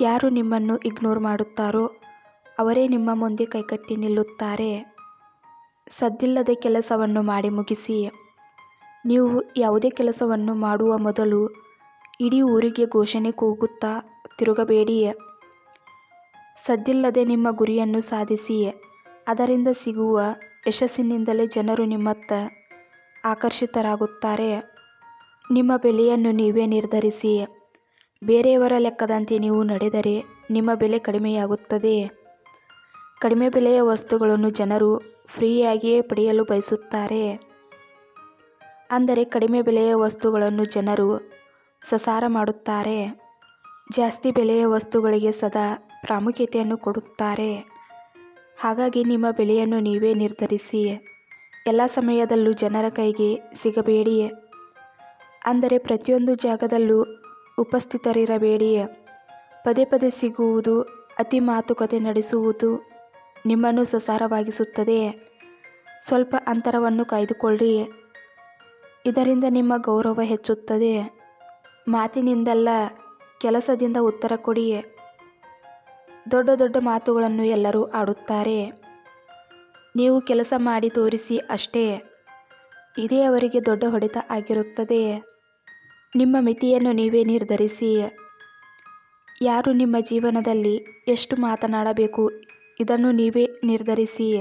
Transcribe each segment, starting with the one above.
ಯಾರು ನಿಮ್ಮನ್ನು ಇಗ್ನೋರ್ ಮಾಡುತ್ತಾರೋ, ಅವರೇ ನಿಮ್ಮ ಮುಂದೆ ಕೈಕಟ್ಟಿ ನಿಲ್ಲುತ್ತಾರೆ. ಸದ್ದಿಲ್ಲದೆ ಕೆಲಸವನ್ನು ಮಾಡಿ ಮುಗಿಸಿ. ನೀವು ಯಾವುದೇ ಕೆಲಸವನ್ನು ಮಾಡುವ ಮೊದಲು ಇಡೀ ಊರಿಗೆ ಘೋಷಣೆ ಕೂಗುತ್ತಾ ತಿರುಗಬೇಡಿ. ಸದ್ದಿಲ್ಲದೆ ನಿಮ್ಮ ಗುರಿಯನ್ನು ಸಾಧಿಸಿ. ಅದರಿಂದ ಸಿಗುವ ಯಶಸ್ಸಿನಿಂದಲೇ ಜನರು ನಿಮ್ಮತ್ತ ಆಕರ್ಷಿತರಾಗುತ್ತಾರೆ. ನಿಮ್ಮ ಬೆಲೆಯನ್ನು ನೀವೇ ನಿರ್ಧರಿಸಿ. ಬೇರೆಯವರ ಲೆಕ್ಕದಂತೆ ನೀವು ನಡೆದರೆ ನಿಮ್ಮ ಬೆಲೆ ಕಡಿಮೆಯಾಗುತ್ತದೆ. ಕಡಿಮೆ ಬೆಲೆಯ ವಸ್ತುಗಳನ್ನು ಜನರು ಫ್ರೀಯಾಗಿಯೇ ಪಡೆಯಲು ಬಯಸುತ್ತಾರೆ. ಅಂದರೆ ಕಡಿಮೆ ಬೆಲೆಯ ವಸ್ತುಗಳನ್ನು ಜನರು ಸಸಾರ ಮಾಡುತ್ತಾರೆ. ಜಾಸ್ತಿ ಬೆಲೆಯ ವಸ್ತುಗಳಿಗೆ ಸದಾ ಪ್ರಾಮುಖ್ಯತೆಯನ್ನು ಕೊಡುತ್ತಾರೆ. ಹಾಗಾಗಿ ನಿಮ್ಮ ಬೆಲೆಯನ್ನು ನೀವೇ ನಿರ್ಧರಿಸಿ. ಎಲ್ಲ ಸಮಯದಲ್ಲೂ ಜನರ ಕೈಗೆ ಸಿಗಬೇಡಿ. ಅಂದರೆ ಪ್ರತಿಯೊಂದು ಜಾಗದಲ್ಲೂ ಉಪಸ್ಥಿತರಿರಬೇಡಿ. ಪದೇ ಪದೇ ಸಿಗುವುದು, ಅತಿ ಮಾತುಕತೆ ನಡೆಸುವುದು ನಿಮ್ಮನ್ನು ಸಸಾರವಾಗಿಸುತ್ತದೆ. ಸ್ವಲ್ಪ ಅಂತರವನ್ನು ಕಾಯ್ದುಕೊಳ್ಳಿ. ಇದರಿಂದ ನಿಮ್ಮ ಗೌರವ ಹೆಚ್ಚುತ್ತದೆ. ಮಾತಿನಿಂದಲ್ಲ, ಕೆಲಸದಿಂದ ಉತ್ತರ ಕೊಡಿ. ದೊಡ್ಡ ದೊಡ್ಡ ಮಾತುಗಳನ್ನು ಎಲ್ಲರೂ ಆಡುತ್ತಾರೆ. ನೀವು ಕೆಲಸ ಮಾಡಿ ತೋರಿಸಿ ಅಷ್ಟೇ. ಇದೇ ಅವರಿಗೆ ದೊಡ್ಡ ಹೊಡೆತ ಆಗಿರುತ್ತದೆ. ನಿಮ್ಮ ಮಿತಿಯನ್ನು ನೀವೇ ನಿರ್ಧರಿಸಿ. ಯಾರು ನಿಮ್ಮ ಜೀವನದಲ್ಲಿ ಎಷ್ಟು ಮಾತನಾಡಬೇಕು ಇದನ್ನು ನೀವೇ ನಿರ್ಧರಿಸಿ.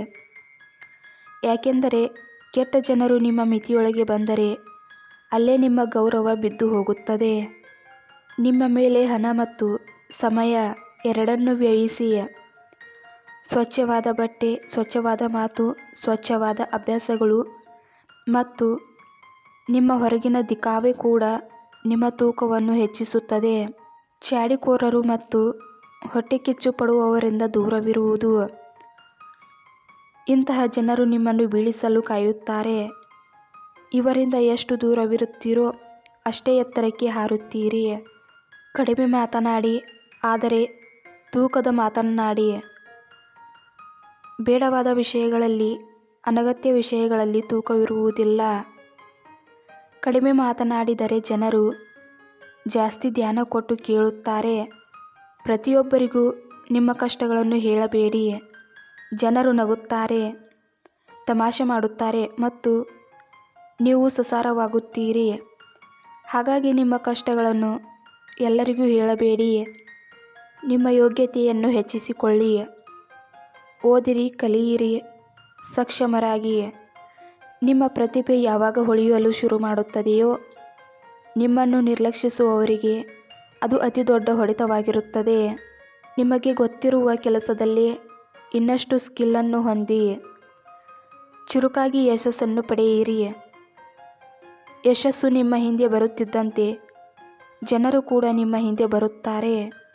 ಯಾಕೆಂದರೆ ಕೆಟ್ಟ ಜನರು ನಿಮ್ಮ ಮಿತಿಯೊಳಗೆ ಬಂದರೆ ಅಲ್ಲೇ ನಿಮ್ಮ ಗೌರವ ಬಿದ್ದು ಹೋಗುತ್ತದೆ. ನಿಮ್ಮ ಮೇಲೆ ಹಣ ಮತ್ತು ಸಮಯ ಎರಡನ್ನೂ ವ್ಯಯಿಸಿ. ಸ್ವಚ್ಛವಾದ ಬಟ್ಟೆ, ಸ್ವಚ್ಛವಾದ ಮಾತು, ಸ್ವಚ್ಛವಾದ ಅಭ್ಯಾಸಗಳು ಮತ್ತು ನಿಮ್ಮ ಹೊರಗಿನ ದಿಕಾವೆ ಕೂಡ ನಿಮ್ಮ ತೂಕವನ್ನು ಹೆಚ್ಚಿಸುತ್ತದೆ. ಚಾಡಿಕೋರರು ಮತ್ತು ಹೊಟ್ಟೆಕಿಚ್ಚು ಪಡುವವರಿಂದ ದೂರವಿರುವುದು. ಇಂತಹ ಜನರು ನಿಮ್ಮನ್ನು ಬೀಳಿಸಲು ಕಾಯುತ್ತಾರೆ. ಇವರಿಂದ ಎಷ್ಟು ದೂರವಿರುತ್ತೀರೋ ಅಷ್ಟೇ ಎತ್ತರಕ್ಕೆ ಹಾರುತ್ತೀರಿ. ಕಡಿಮೆ ಮಾತನಾಡಿ, ಆದರೆ ತೂಕದ ಮಾತನಾಡಿ ಬೇಡವಾದ ವಿಷಯಗಳಲ್ಲಿ, ಅನಗತ್ಯ ವಿಷಯಗಳಲ್ಲಿ ತೂಕವಿರುವುದಿಲ್ಲ. ಕಡಿಮೆ ಮಾತನಾಡಿದರೆ ಜನರು ಜಾಸ್ತಿ ಧ್ಯಾನ ಕೊಟ್ಟು ಕೇಳುತ್ತಾರೆ. ಪ್ರತಿಯೊಬ್ಬರಿಗೂ ನಿಮ್ಮ ಕಷ್ಟಗಳನ್ನು ಹೇಳಬೇಡಿ. ಜನರು ನಗುತ್ತಾರೆ, ತಮಾಷೆ ಮಾಡುತ್ತಾರೆ ಮತ್ತು ನೀವು ಸಸಾರವಾಗುತ್ತೀರಿ. ಹಾಗಾಗಿ ನಿಮ್ಮ ಕಷ್ಟಗಳನ್ನು ಎಲ್ಲರಿಗೂ ಹೇಳಬೇಡಿ. ನಿಮ್ಮ ಯೋಗ್ಯತೆಯನ್ನು ಹೆಚ್ಚಿಸಿಕೊಳ್ಳಿ. ಓದಿರಿ, ಕಲಿಯಿರಿ, ಸಕ್ಷಮರಾಗಿ. ನಿಮ್ಮ ಪ್ರತಿಭೆ ಯಾವಾಗ ಹೊಳೆಯಲು ಶುರು ಮಾಡುತ್ತದೆಯೋ, ನಿಮ್ಮನ್ನು ನಿರ್ಲಕ್ಷಿಸುವವರಿಗೆ ಅದು ಅತಿ ದೊಡ್ಡ ಹೊಡೆತವಾಗಿರುತ್ತದೆ. ನಿಮಗೆ ಗೊತ್ತಿರುವ ಕೆಲಸದಲ್ಲಿ ಇನ್ನಷ್ಟು ಸ್ಕಿಲ್ಲನ್ನು ಹೊಂದಿ, ಚುರುಕಾಗಿ ಯಶಸ್ಸನ್ನು ಪಡೆಯಿರಿ. ಯಶಸ್ಸು ನಿಮ್ಮ ಹಿಂದೆ ಬರುತ್ತಿದ್ದಂತೆ, ಜನರು ಕೂಡ ನಿಮ್ಮ ಹಿಂದೆ ಬರುತ್ತಾರೆ.